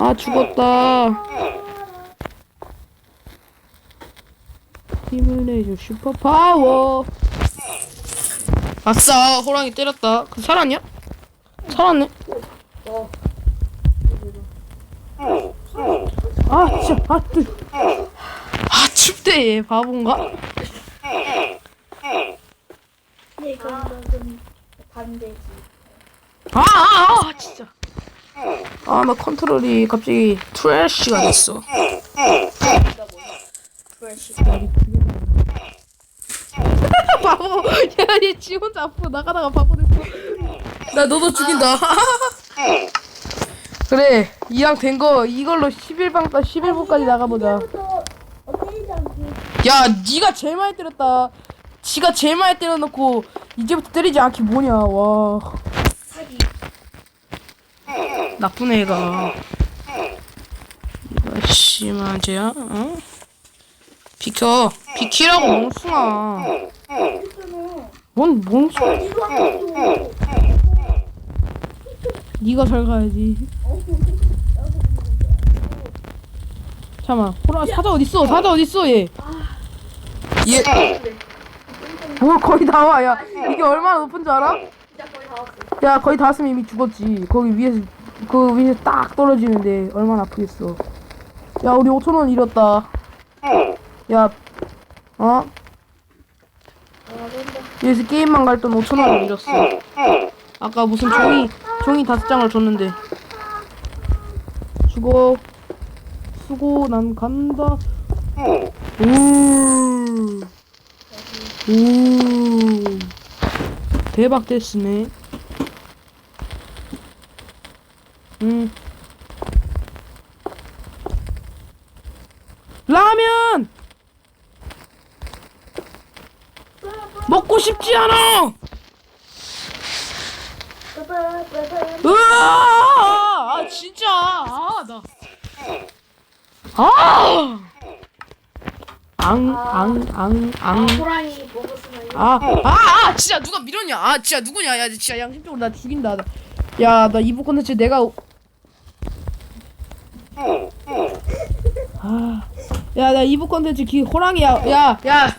아 죽었다. 힘을 내줘 슈퍼 파워. 아싸 호랑이 때렸다. 그 살았냐? 살았네. 아 진짜 아 뜨. 아 춥대 얘 바본가? 네, 그럼 좀 반대지. 아, 아, 아 진짜. 아, 나 컨트롤이 갑자기 트래쉬가 됐어. 바보. 야, 얘지 혼자 앞으로 나가다가 바보 됐어. 나 너도 죽인다. 그래, 이왕 된 거 이걸로 11방까지 11부까지 나가보자. 또 어때지 않게 야, 네가 제일 많이 때렸다. 지가 제일 많이 때려놓고 이제부터 때리지 않기 뭐냐. 와. 나쁜 애가. 이거 심한 죄야? 어? 비켜, 비키라고. 했잖아. 뭔 하고 네가 잘 가야지. 잠깐만, 호라 사자 어디 있어? 사자 어디 있어 얘? 얘. 뭐 거의 다 와. 야 이게 얼마나 높은 줄 알아? 야 거의 다 왔으면 이미 죽었지. 거기 위에서 그 위에서 딱 떨어지는데 얼마나 아프겠어. 야 우리 5천 원 잃었다. 야 어? 여기서 게임만 갈돈 5천 원을 잃었어. 아까 무슨 종이 종이 다섯 장을 줬는데. 수고 수고 난 간다. 오. 오. 대박 됐으네. 음. 라면! 먹고 싶지 않아! 으아! 아, 진짜! 아, 나. 아! 앙, 앙, 앙, 앙. 호랑이. 아, 아, 아, 진짜 누가 밀었냐? 아, 진짜 누구냐? 야, 진짜 양심적으로 나 죽인다. 나. 야, 나 이부 콘텐츠 내가. 아, 야, 나 이부 콘텐츠 기 호랑이야. 야, 야,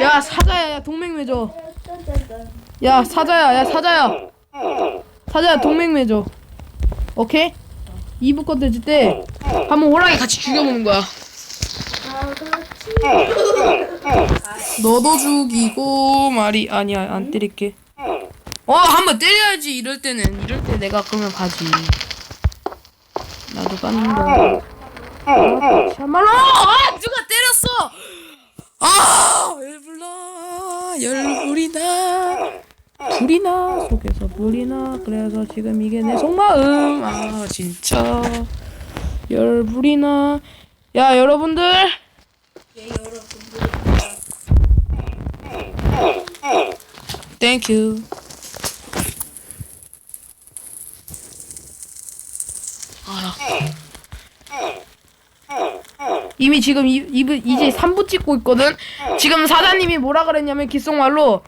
야, 사자야, 야, 동맹 맺어. 야, 사자야, 야, 사자야, 사자야, 동맹 맺어. 오케이? 이부 콘텐츠 때 한번 호랑이 같이 죽여보는 거야. 너도 죽이고 말이 아니야 안 때릴게 어 한번 때려야지 이럴 때는 이럴 때 내가 그러면 가지 나도 깐다 아, 참말로 아 누가 때렸어? 아 열불나 열불이나 불이나 속에서 불이나. 그래서 지금 이게 내 속마음. 아 진짜. 열불이나. 야 여러분들. 예, 여러분. 땡큐. 알아. 이미 지금 이, 이, 이제 3부 찍고 있거든? 지금 사장님이 뭐라 그랬냐면 귓속말로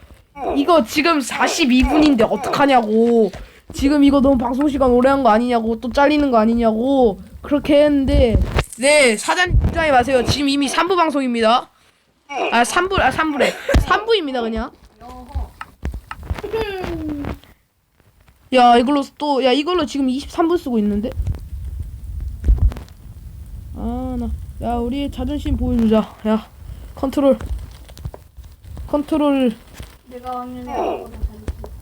이거 지금 42분인데 어떡하냐고. 지금 이거 너무 방송 시간 오래 한 거 아니냐고 또 잘리는 거 아니냐고 그렇게 했는데. 네 사장님 걱정하지 마세요. 지금 이미 3부 방송입니다. 아 3부 아 3부래. 3부입니다 그냥. 야 이걸로 또 야 이걸로 지금 23분 쓰고 있는데 아 나 야 우리의 자존심 보여주자. 야 컨트롤. 컨트롤. 내가 왕년에 먹었던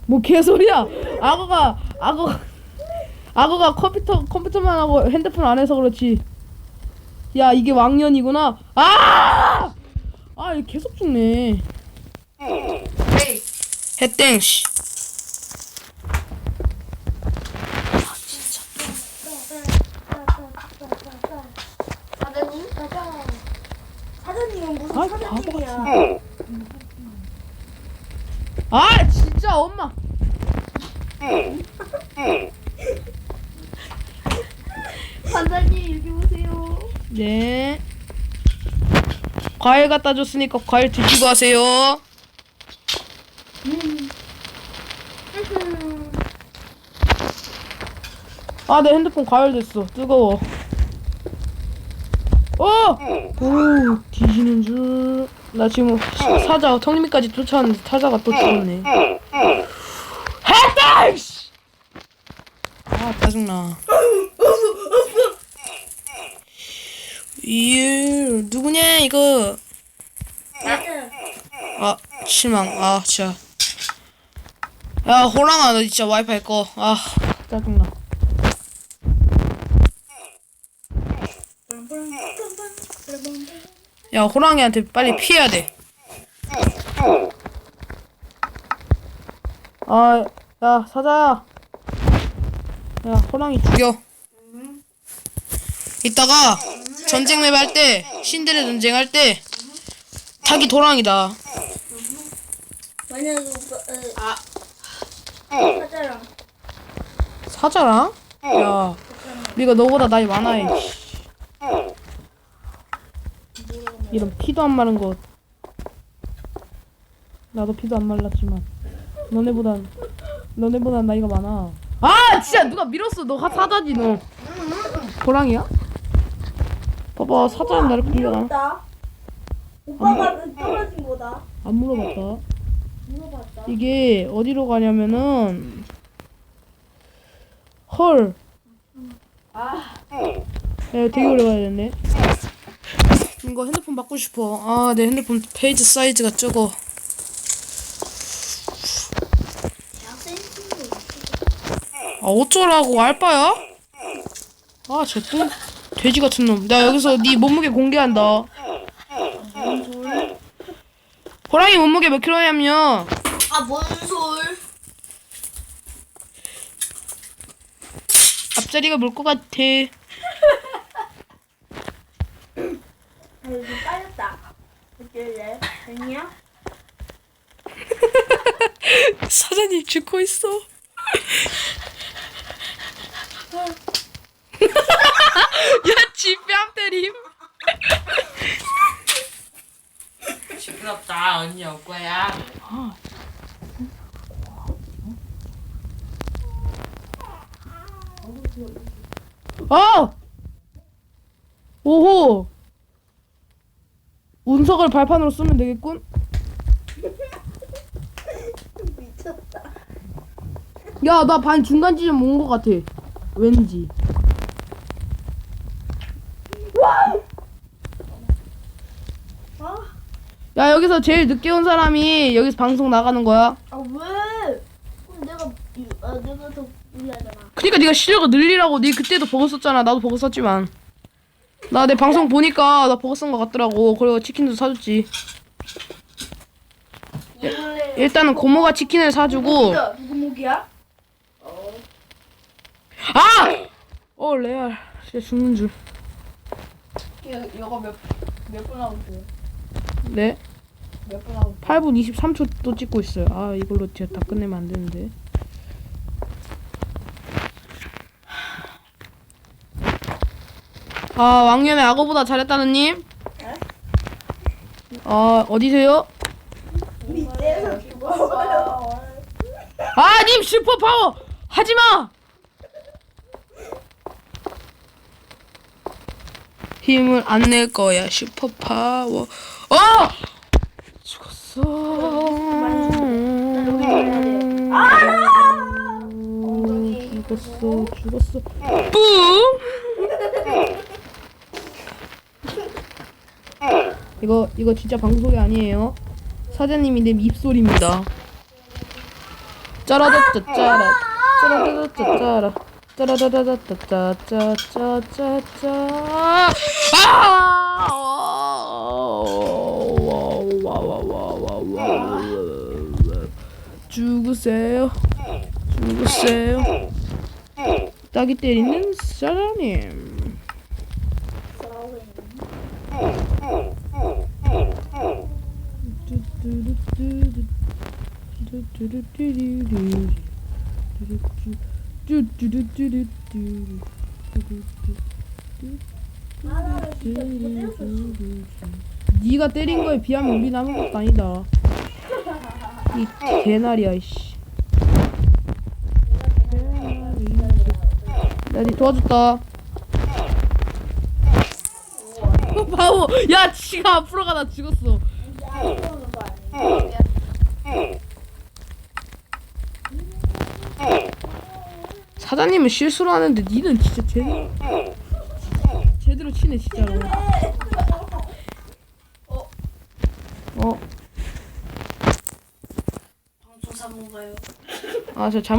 뭐 개소리야. 악어가 악어 악어가 컴퓨터 컴퓨터만 하고 핸드폰 안 해서 그렇지. 야 이게 왕년이구나. 아아 아, 계속 죽네. 해땡 씨 사장님? 사장님은 무슨 아이, 사장님이야? 아 진짜 엄마 사장님 여기 오세요. 네 과일 갖다 줬으니까 과일 드시고 하세요 아, 내 핸드폰 과열됐어. 뜨거워. 어! 오, 뒤지는 줄. 나 지금 사- 사자 성림이까지 쫓아왔는데 사자가 또 죽었네. 했다! 이씨! 아, 짜증나. 이 누구냐 이거? 아 실망. 아 진짜. 야 호랑아 너 진짜 와이파이 꺼. 아 짜증나. 야 호랑이한테 빨리 피해야 돼. 아, 야 사자야. 야 호랑이 죽여. 이따가 전쟁 맵 할 때 신들의 전쟁 할때 타기 도랑이다. 만약에 오빠 어, 아 사자랑 사자랑? 야, 우리가 너보다 나이 많아. 이 씨. 이런 피도 안 마른 것. 나도 피도 안 말랐지만 너네보단 너네보단 나이가 많아. 아, 진짜 누가 밀었어? 너가 사자지 너. 호랑이야? 봐봐, 사자는 나를 공격 안, 다 오빠가 떨어진 거다. 안 물어봤다. 물어봤다. 이게 어디로 가냐면은 헐. 아 야, 되게 오래 가야 되네. 이거 핸드폰 바꾸고 싶어. 아, 내 핸드폰 페이지 사이즈가 적어. 아, 어쩌라고 알바야? 아, 쟤또 돼지 같은 놈. 나 여기서 네 몸무게 공개한다. 호랑이 몸무게 몇 킬로냐면 아뭔 솔? 앞자리가 뭘것 같아. 아 여기 빠졌다. 됐냐? 사장님 죽고 있어. 야, 지뺨 때림. 시끄럽다 언니 올 거야 아! 오호! 운석을 발판으로 쓰면 되겠군? 미쳤다. 야, 나 반 중간 지점 온 것 같아. 왠지. 아, 야, 여기서 제일 늦게 온 사람이 여기서 방송 나가는 거야. 아 왜? 그럼 내가 이- 아 내가 더 불리하잖아. 그니까 네가 실력을 늘리라고. 네 그때도 버거 썼잖아. 나도 버거 썼지만. 나 내 방송 보니까 나 버거 쓴것 같더라고. 그리고 치킨도 사줬지. 일단은 고모가 치킨을 사주고. 진짜 누구 목이야? 어. 아! 어, 레알. 진짜 죽는 줄. 이거 몇몇 분 하고 있어요? 네. 몇분 하고 8분 23초 또 찍고 있어요. 아, 이걸로 제가 다 끝내면 안 되는데. 아, 왕년에 악어보다 잘했다는 님? 아, 어디세요? 밑에서 죽었어요. 아, 님 슈퍼 파워! 하지 마! 힘을 안 낼 거야, 슈퍼 파워. 어! 죽었어. 죽었어, 죽었어. 뿡! 이거, 이거 진짜 방송이 아니에요. 사장님이 내 입소리입니다. 짜라다짜 짜라 짜라다다짜 짜라 짜라다다다짜짜짜짜짜 아! 죽으세요 죽으세요 따기 때리는 사장님 네가 때린 거에 비하면 우리 남은 것도 아니다. 이 개나리야 이씨. 니 도와줬다. 바보. 야, 지가 앞으로 가다 죽었어. 사장님은 실수를 하는데 니는 진짜 제대로 제대로 치네 진짜로. 어, 방송 사모가요. 아 저 잘못.